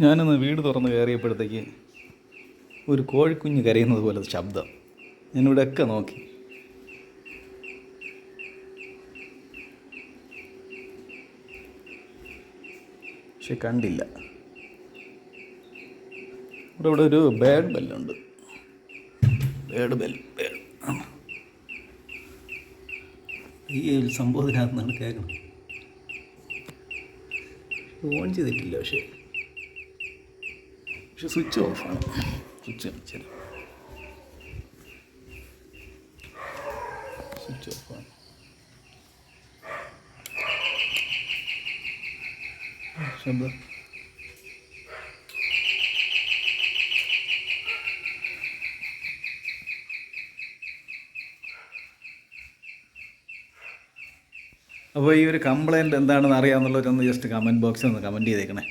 ഞാനൊന്ന് വീട് തുറന്ന് കയറിയപ്പോഴത്തേക്ക് ഒരു കോഴിക്കുഞ്ഞ് കരയുന്നത് പോലെ ശബ്ദം. ഞാനിവിടെയൊക്കെ നോക്കി. പക്ഷെ കണ്ടില്ല. ഇവിടെ ഇവിടെ ഒരു ബേഡ് ബെല്ലുണ്ട് ബേഡ് ബെൽ ബേഡ് ഈ ഒരു സംഭവത്തിനകത്തുനിന്നാണ് കേൾക്കുന്നത്. ഓൺ ചെയ്തിട്ടില്ല പക്ഷേ. പക്ഷെ സ്വിച്ച് ഓഫാണ്. സ്വിച്ച് അടിച്ചത് സ്വിച്ച് ഓഫാണ്. അപ്പോൾ ഈ ഒരു കംപ്ലയിന്റ് എന്താണെന്ന് അറിയാമെന്നുള്ളവരൊന്ന് ജസ്റ്റ് കമന്റ് ബോക്സിൽ ഒന്ന് കമന്റ് ചെയ്തേക്കണേ.